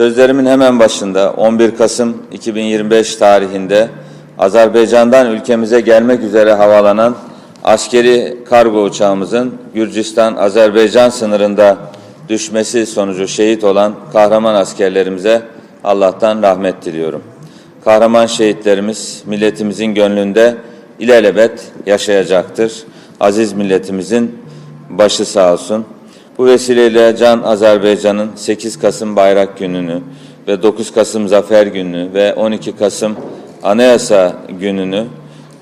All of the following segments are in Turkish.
Sözlerimin hemen başında 11 Kasım 2025 tarihinde Azerbaycan'dan ülkemize gelmek üzere havalanan askeri kargo uçağımızın Gürcistan-Azerbaycan sınırında düşmesi sonucu şehit olan kahraman askerlerimize Allah'tan rahmet diliyorum. Kahraman şehitlerimiz milletimizin gönlünde ilelebet yaşayacaktır. Aziz milletimizin başı sağ olsun. Bu vesileyle Can Azerbaycan'ın 8 Kasım Bayrak Günü'nü ve 9 Kasım Zafer Günü'nü ve 12 Kasım Anayasa Günü'nü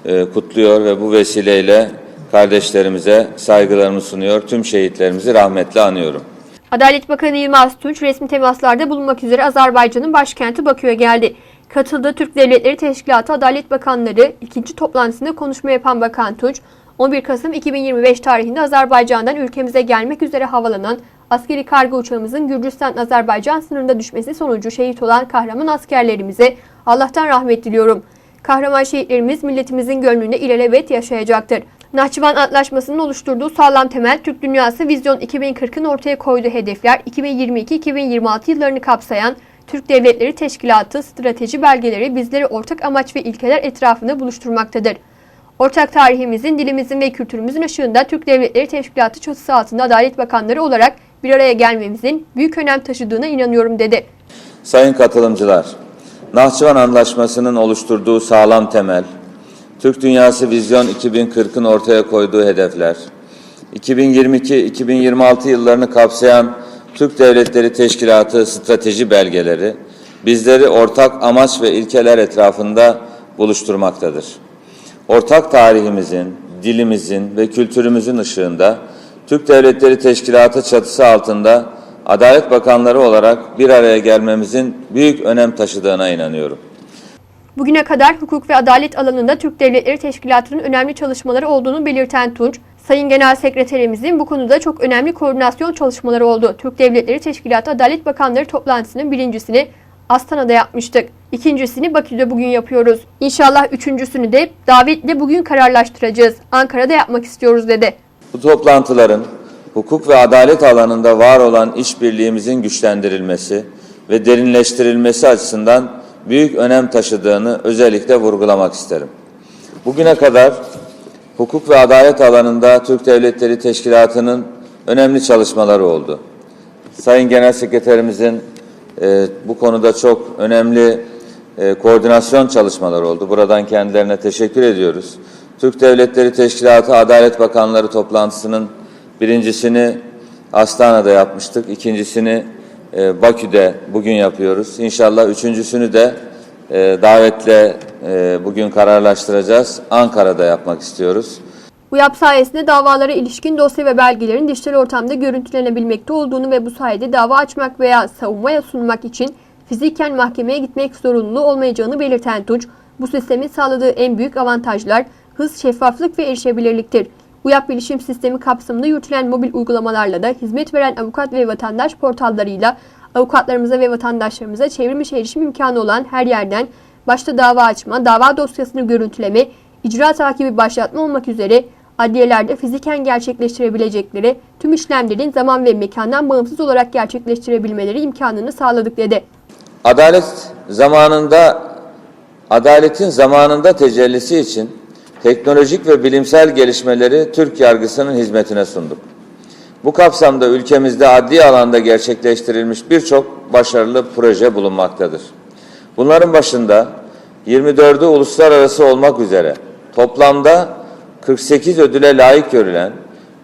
e, kutluyor ve bu vesileyle kardeşlerimize saygılarımı sunuyor. Tüm şehitlerimizi rahmetle anıyorum. Adalet Bakanı Yılmaz Tunç resmi temaslarda bulunmak üzere Azerbaycan'ın başkenti Bakü'ye geldi. Katıldığı Türk Devletleri Teşkilatı Adalet Bakanları ikinci toplantısında konuşma yapan Bakan Tunç, 11 Kasım 2025 tarihinde Azerbaycan'dan ülkemize gelmek üzere havalanan askeri kargo uçağımızın Gürcistan-Azerbaycan sınırında düşmesi sonucu şehit olan kahraman askerlerimize Allah'tan rahmet diliyorum. Kahraman şehitlerimiz milletimizin gönlünde ilelebet yaşayacaktır. Nahçıvan Antlaşması'nın oluşturduğu sağlam temel Türk Dünyası Vizyon 2040'ın ortaya koyduğu hedefler 2022-2026 yıllarını kapsayan Türk Devletleri Teşkilatı strateji belgeleri bizleri ortak amaç ve ilkeler etrafında buluşturmaktadır. Ortak tarihimizin, dilimizin ve kültürümüzün ışığında Türk Devletleri Teşkilatı çatısı altında Adalet Bakanları olarak bir araya gelmemizin büyük önem taşıdığına inanıyorum dedi. Sayın katılımcılar, Nahçıvan Anlaşması'nın oluşturduğu sağlam temel, Türk Dünyası Vizyon 2040'ın ortaya koyduğu hedefler, 2022-2026 yıllarını kapsayan Türk Devletleri Teşkilatı strateji belgeleri, bizleri ortak amaç ve ilkeler etrafında buluşturmaktadır. Ortak tarihimizin, dilimizin ve kültürümüzün ışığında Türk Devletleri Teşkilatı çatısı altında Adalet Bakanları olarak bir araya gelmemizin büyük önem taşıdığına inanıyorum. Bugüne kadar hukuk ve adalet alanında Türk Devletleri Teşkilatı'nın önemli çalışmaları olduğunu belirten Tunç, Sayın Genel Sekreterimizin bu konuda çok önemli koordinasyon çalışmaları oldu. Türk Devletleri Teşkilatı Adalet Bakanları toplantısının birincisini Astana'da yapmıştık. İkincisini Bakü'de bugün yapıyoruz. İnşallah üçüncüsünü de davetle bugün kararlaştıracağız. Ankara'da yapmak istiyoruz dedi. Bu toplantıların hukuk ve adalet alanında var olan işbirliğimizin güçlendirilmesi ve derinleştirilmesi açısından büyük önem taşıdığını özellikle vurgulamak isterim. Bugüne kadar hukuk ve adalet alanında Türk Devletleri Teşkilatı'nın önemli çalışmaları oldu. Sayın Genel Sekreterimizin e, bu konuda çok önemli e, koordinasyon çalışmaları oldu. Buradan kendilerine teşekkür ediyoruz. Türk Devletleri Teşkilatı Adalet Bakanları toplantısının birincisini Astana'da yapmıştık. İkincisini e, Bakü'de bugün yapıyoruz. İnşallah üçüncüsünü de e, davetle e, bugün kararlaştıracağız. Ankara'da yapmak istiyoruz. UYAP sayesinde davalara ilişkin dosya ve belgelerin dijital ortamda görüntülenebilmekte olduğunu ve bu sayede dava açmak veya savunmaya sunmak için fiziken mahkemeye gitmek zorunluluğu olmayacağını belirten Tunç, bu sistemin sağladığı en büyük avantajlar hız, şeffaflık ve erişebilirliktir. UYAP bilişim sistemi kapsamında yürütülen mobil uygulamalarla da hizmet veren avukat ve vatandaş portallarıyla avukatlarımıza ve vatandaşlarımıza çevrilmiş erişim imkanı olan her yerden başta dava açma, dava dosyasını görüntüleme, icra takibi başlatma olmak üzere adliyelerde fiziken gerçekleştirebilecekleri tüm işlemlerin zaman ve mekandan bağımsız olarak gerçekleştirebilmeleri imkanını sağladık dedi. Adalet zamanında adaletin zamanında tecellisi için teknolojik ve bilimsel gelişmeleri Türk yargısının hizmetine sunduk. Bu kapsamda ülkemizde adli alanda gerçekleştirilmiş birçok başarılı proje bulunmaktadır. Bunların başında 24'ü uluslararası olmak üzere toplamda 48 ödüle layık görülen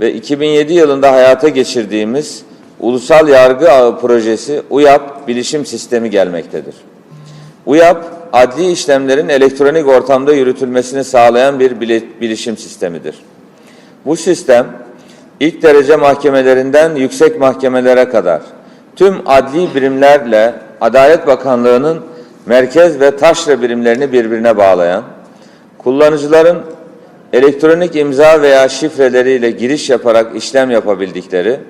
ve 2007 yılında hayata geçirdiğimiz Ulusal Yargı Ağı Projesi UYAP bilişim sistemi gelmektedir. UYAP, adli işlemlerin elektronik ortamda yürütülmesini sağlayan bir bili- bilişim sistemidir. Bu sistem, ilk derece mahkemelerinden yüksek mahkemelere kadar tüm adli birimlerle Adalet Bakanlığı'nın merkez ve taşra birimlerini birbirine bağlayan, kullanıcıların elektronik imza veya şifreleriyle giriş yaparak işlem yapabildikleri,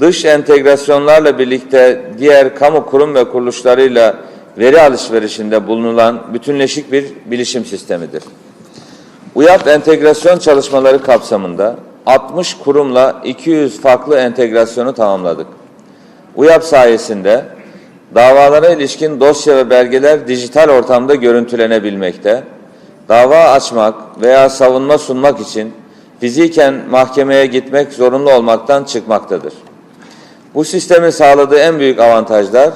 dış entegrasyonlarla birlikte diğer kamu kurum ve kuruluşlarıyla veri alışverişinde bulunulan bütünleşik bir bilişim sistemidir. UYAP entegrasyon çalışmaları kapsamında 60 kurumla 200 farklı entegrasyonu tamamladık. UYAP sayesinde davalara ilişkin dosya ve belgeler dijital ortamda görüntülenebilmekte, dava açmak veya savunma sunmak için fiziken mahkemeye gitmek zorunlu olmaktan çıkmaktadır. Bu sistemin sağladığı en büyük avantajlar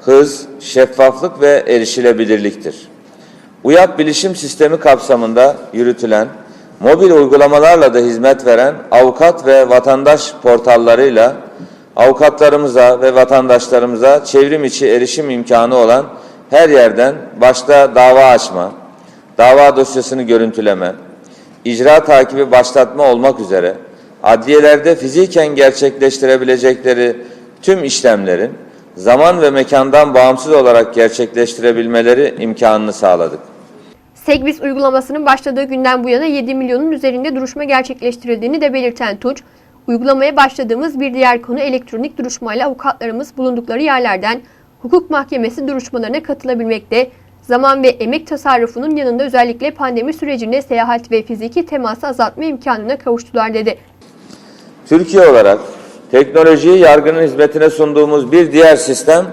hız, şeffaflık ve erişilebilirliktir. UYAP bilişim sistemi kapsamında yürütülen, mobil uygulamalarla da hizmet veren avukat ve vatandaş portallarıyla avukatlarımıza ve vatandaşlarımıza çevrim içi erişim imkanı olan her yerden başta dava açma, dava dosyasını görüntüleme, icra takibi başlatma olmak üzere adliyelerde fiziken gerçekleştirebilecekleri tüm işlemlerin zaman ve mekandan bağımsız olarak gerçekleştirebilmeleri imkanını sağladık. Segbis uygulamasının başladığı günden bu yana 7 milyonun üzerinde duruşma gerçekleştirildiğini de belirten Tunç, uygulamaya başladığımız bir diğer konu elektronik duruşmayla avukatlarımız bulundukları yerlerden hukuk mahkemesi duruşmalarına katılabilmekte, zaman ve emek tasarrufunun yanında özellikle pandemi sürecinde seyahat ve fiziki teması azaltma imkanına kavuştular dedi. Türkiye olarak teknolojiyi yargının hizmetine sunduğumuz bir diğer sistem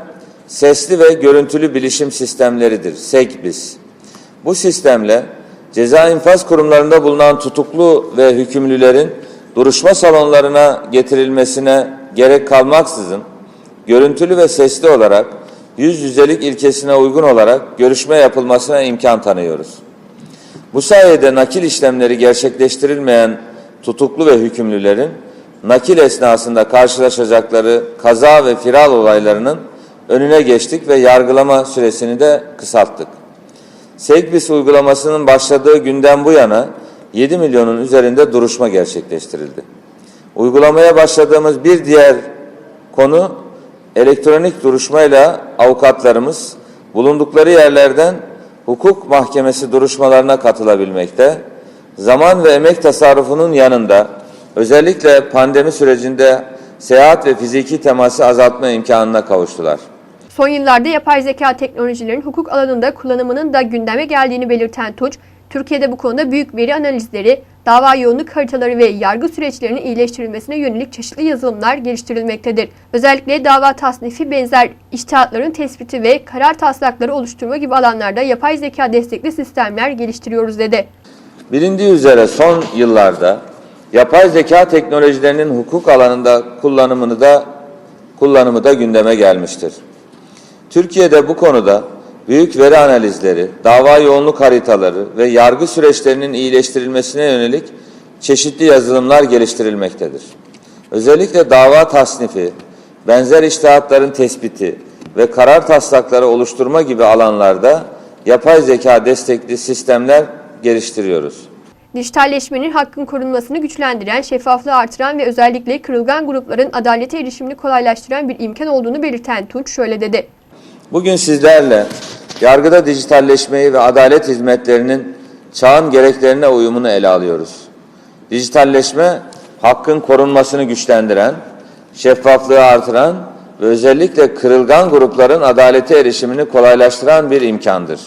sesli ve görüntülü bilişim sistemleridir. SEGBİS. Bu sistemle ceza infaz kurumlarında bulunan tutuklu ve hükümlülerin duruşma salonlarına getirilmesine gerek kalmaksızın görüntülü ve sesli olarak yüz yüzelik ilkesine uygun olarak görüşme yapılmasına imkan tanıyoruz. Bu sayede nakil işlemleri gerçekleştirilmeyen tutuklu ve hükümlülerin nakil esnasında karşılaşacakları kaza ve firal olaylarının önüne geçtik ve yargılama süresini de kısalttık. Segbis uygulamasının başladığı günden bu yana 7 milyonun üzerinde duruşma gerçekleştirildi. Uygulamaya başladığımız bir diğer konu elektronik duruşmayla avukatlarımız bulundukları yerlerden hukuk mahkemesi duruşmalarına katılabilmekte, zaman ve emek tasarrufunun yanında özellikle pandemi sürecinde seyahat ve fiziki teması azaltma imkanına kavuştular. Son yıllarda yapay zeka teknolojilerin hukuk alanında kullanımının da gündeme geldiğini belirten Tunç, Türkiye'de bu konuda büyük veri analizleri, dava yoğunluk haritaları ve yargı süreçlerinin iyileştirilmesine yönelik çeşitli yazılımlar geliştirilmektedir. Özellikle dava tasnifi benzer iştihatların tespiti ve karar taslakları oluşturma gibi alanlarda yapay zeka destekli sistemler geliştiriyoruz dedi. Bilindiği üzere son yıllarda yapay zeka teknolojilerinin hukuk alanında kullanımını da kullanımı da gündeme gelmiştir. Türkiye'de bu konuda büyük veri analizleri, dava yoğunluk haritaları ve yargı süreçlerinin iyileştirilmesine yönelik çeşitli yazılımlar geliştirilmektedir. Özellikle dava tasnifi, benzer iştihatların tespiti ve karar taslakları oluşturma gibi alanlarda yapay zeka destekli sistemler geliştiriyoruz. Dijitalleşmenin hakkın korunmasını güçlendiren, şeffaflığı artıran ve özellikle kırılgan grupların adalete erişimini kolaylaştıran bir imkan olduğunu belirten Tunç şöyle dedi. Bugün sizlerle yargıda dijitalleşmeyi ve adalet hizmetlerinin çağın gereklerine uyumunu ele alıyoruz. Dijitalleşme, hakkın korunmasını güçlendiren, şeffaflığı artıran ve özellikle kırılgan grupların adalete erişimini kolaylaştıran bir imkandır.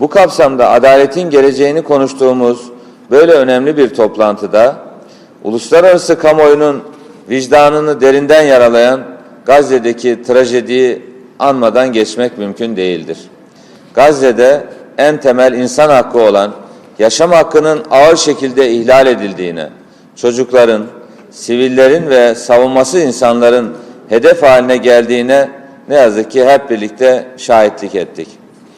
Bu kapsamda adaletin geleceğini konuştuğumuz böyle önemli bir toplantıda uluslararası kamuoyunun vicdanını derinden yaralayan Gazze'deki trajediyi anmadan geçmek mümkün değildir. Gazze'de en temel insan hakkı olan yaşam hakkının ağır şekilde ihlal edildiğine, çocukların, sivillerin ve savunması insanların hedef haline geldiğine ne yazık ki hep birlikte şahitlik ettik.